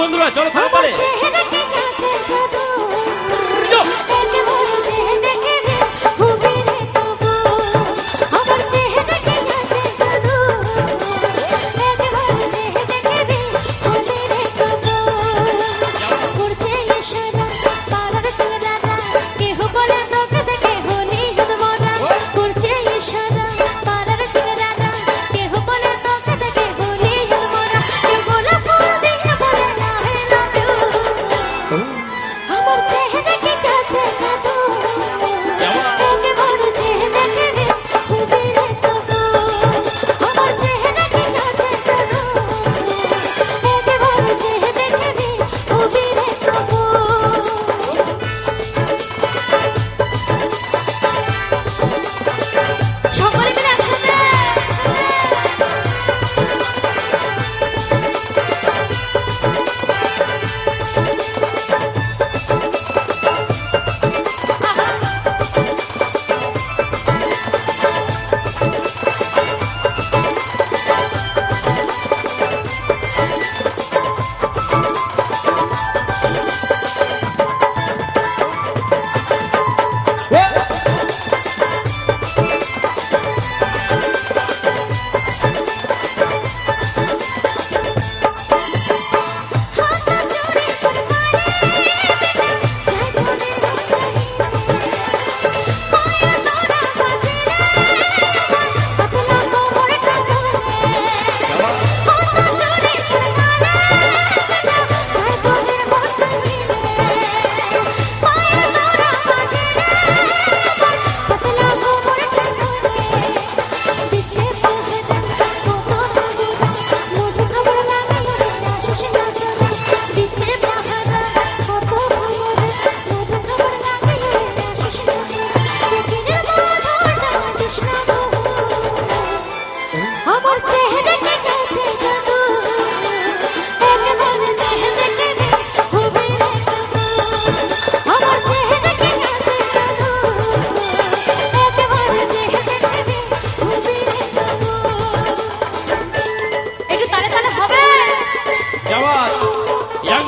বন্ধুরা চলো তাড়াতাড়ি।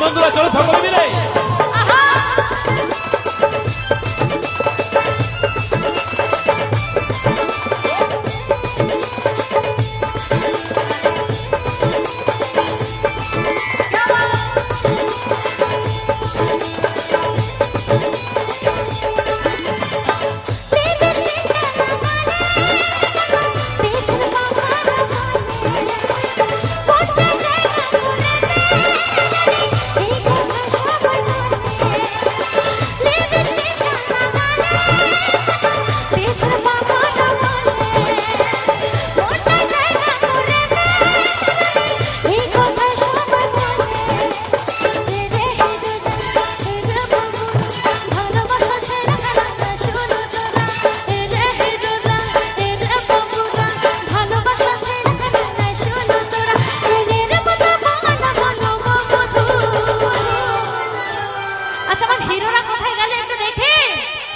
বন্ধুরা চলো সকলে মিলে।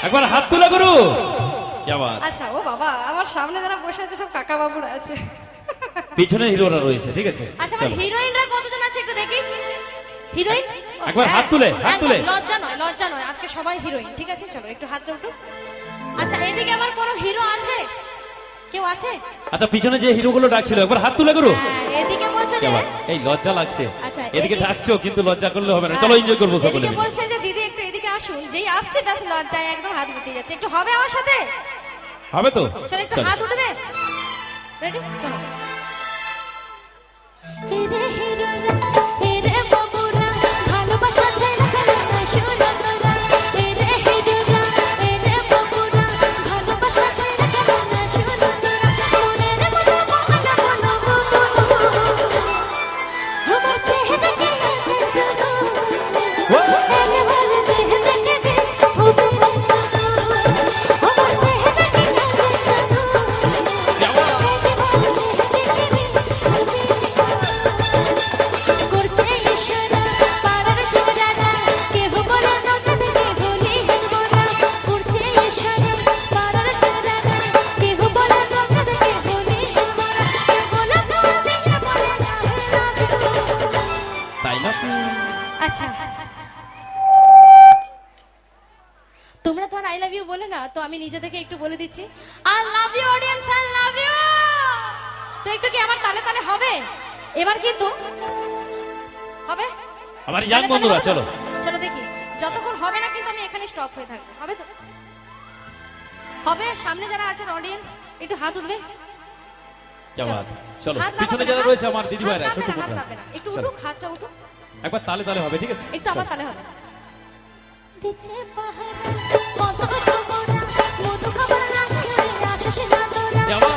একবার হাত তুলে করু আচ্ছা ও বাবা আমার সামনে যারা বসে আছে সব কাকা বাবুরা আছে। পিছনে হিরোরা রয়েছে ঠিক আছে? আচ্ছা আমার হিরোইনরা কতজন আছে একটু দেখি? হিরোইন? একবার হাত তুলে হাত তুলে। লজ্জা নয় লজ্জা নয়। আজকে সবাই হিরোইন ঠিক আছে? চলো একটু হাত তুলো আচ্ছা এদিকে আমার কোনো হিরো আছে? কেউ আছে? আচ্ছা পিছনে যে হিরোগুলো ডাকছিল একবার হাত তুলে করো। হ্যাঁ, হ্যাঁ, এদিকে বলছো যে এই লজ্জা লাগছে। আচ্ছা, এদিকে ডাকছো কিন্তু লজ্জা করলে হবে না। চলো হ্যাঁ, এনজয় করব সকলে এদিকে বলছে যে দিদি একটু এদিকে আসুন। যেই আসছে ব্যাস লজ্জায় একদম হাত গুটিয়ে যাচ্ছে। একটু হবে আমার সাথে? হবে তো? চলো একটু হাত উঠবে? রেডি চলো। আচ্ছা তোমরা তো আর আই লাভ ইউ বলে না তো আমি নিজে থেকে একটু বলে দিচ্ছি। I love you audience I love you তো একটু কি আমার তালে তালে হবে? এবার কিন্তু হবে? আমার ইয়াং বন্ধুরা চলো। চলো দেখি। যতক্ষণ হবে না কিন্তু আমি এখানে স্টপ হয়ে থাকব। হবে তো? হবে সামনে যারা আছেন অডিয়েন্স একটু হাত উঠবে। জামাত চলো। পিছনে যারা রয়েছে আমার দিদি ভাইরা ছোট না, বোনরা একটু উঠুক হাতটা উঠুক। একবার তালে তালে হবে ঠিক আছে? একটু আবার চলো। তালে হবে। দিছে পাহাড় কত খবরা মধু খবর লাগে আশিস না তোরা যাওয়া।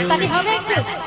একবারে চেহারা